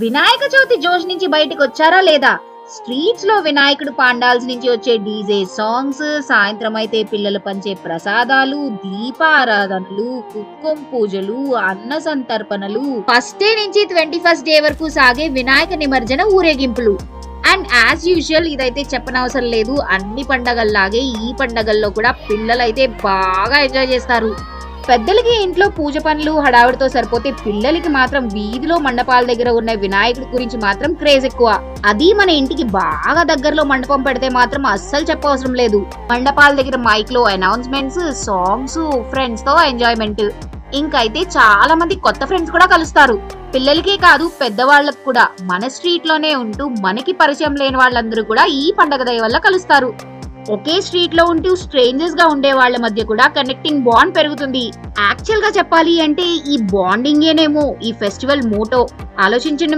వినాయక చవితి జోష్ నుంచి బయటకు వచ్చారా లేదా? స్ట్రీట్స్లో వినాయకుడు పాండాల్స్ నుంచి వచ్చే డీజే సాంగ్స్ సాయంత్రం అయితే పిల్లలు పంచే ప్రసాదాలు దీపారాధనలు కుక్కం పూజలు అన్న సంతర్పణలు. ఫస్ట్ డే నుంచి ట్వంటీ ఫస్ట్ డే వరకు సాగే వినాయక నిమజ్జన ఊరేగింపులు. అండ్ యాజ్ యూజువల్ ఇదైతే చెప్పనవసరం లేదు. అన్ని పండగల్లాగే ఈ పండగల్లో కూడా పిల్లలైతే బాగా ఎంజాయ్ చేస్తారు. పెద్దలకి ఇంట్లో పూజ పనులు హడావిడితో సరిపోతే పిల్లలకి మాత్రం వీధిలో మండపాల దగ్గర ఉన్న వినాయకుడి గురించి మాత్రం క్రేజ్ ఎక్కువ. అది మన ఇంటికి బాగా దగ్గరలో మండపం పెడితే మాత్రం అస్సలు చెప్పవసరం లేదు. మండపాల దగ్గర మైక్లో అనౌన్స్మెంట్స్ సాంగ్స్ ఫ్రెండ్స్తో ఎంజాయ్మెంట్ ఇంకైతే చాలా మంది కొత్త ఫ్రెండ్స్ కూడా కలుస్తారు. పిల్లలకే కాదు పెద్దవాళ్ళకు కూడా. మన స్ట్రీట్లోనే ఉంటూ మనకి పరిచయం లేని వాళ్ళందరూ కూడా ఈ పండగ దయ వల్ల కలుస్తారు. ఒకే స్ట్రీట్లో ఉంటూ స్ట్రేంజర్స్గా ఉండే వాళ్ళ మధ్య కూడా కనెక్టింగ్ బాండ్ పెరుగుతుంది. యాక్చువల్గా చెప్పాలి అంటే ఈ బాండింగేనేమో ఈ ఫెస్టివల్ మోటో. ఆలోచించండి